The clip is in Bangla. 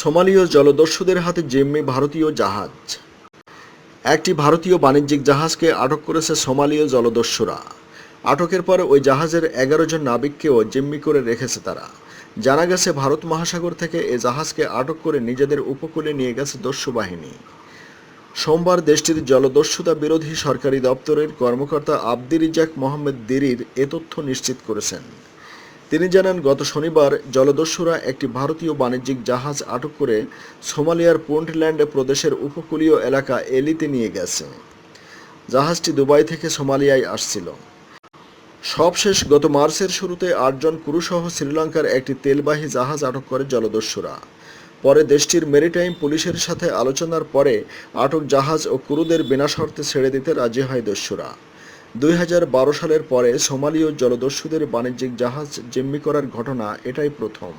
সোমালীয় জলদস্যুদের হাতে জিম্মি ভারতীয় জাহাজ। একটি ভারতীয় বাণিজ্যিক জাহাজকে আটক করেছে সোমালীয় জলদস্যুরা। আটকের পর ওই জাহাজের এগারো জন নাবিককেও জিম্মি করে রেখেছে তারা। জানা গেছে, ভারত মহাসাগর থেকে এ জাহাজকে আটক করে নিজেদের উপকূলে নিয়ে গেছে দস্যু বাহিনী সোমবার দেশটির জলদস্যুতা বিরোধী সরকারি দপ্তরের কর্মকর্তা আব্দির ইজাক মোহাম্মদ দিরির এ তথ্য নিশ্চিত করেছেন। তিনি জানান, গত শনিবার জলদস্যুরা একটি ভারতীয় বাণিজ্যিক জাহাজ আটক করে সোমালিয়ার পুন্টল্যান্ড প্রদেশের উপকূলীয় এলাকা এলিতে নিয়ে গেছে। জাহাজটি দুবাই থেকে সোমালিয়ায় আসছিল। সবশেষ গত মার্চের শুরুতে আটজন কুরুসহ শ্রীলঙ্কার একটি তেলবাহী জাহাজ আটক করে জলদস্যুরা। পরে দেশটির মেরিটাইম পুলিশের সাথে আলোচনার পরে আটক জাহাজ ও কুরুদের বিনা শর্তে ছেড়ে দিতে রাজি হয় দস্যুরা। দুই হাজার বারো সালের পরে সোমালীয় জলদস্যুদের বাণিজ্যিক জাহাজ জিম্মি করার ঘটনা এটাই প্রথম।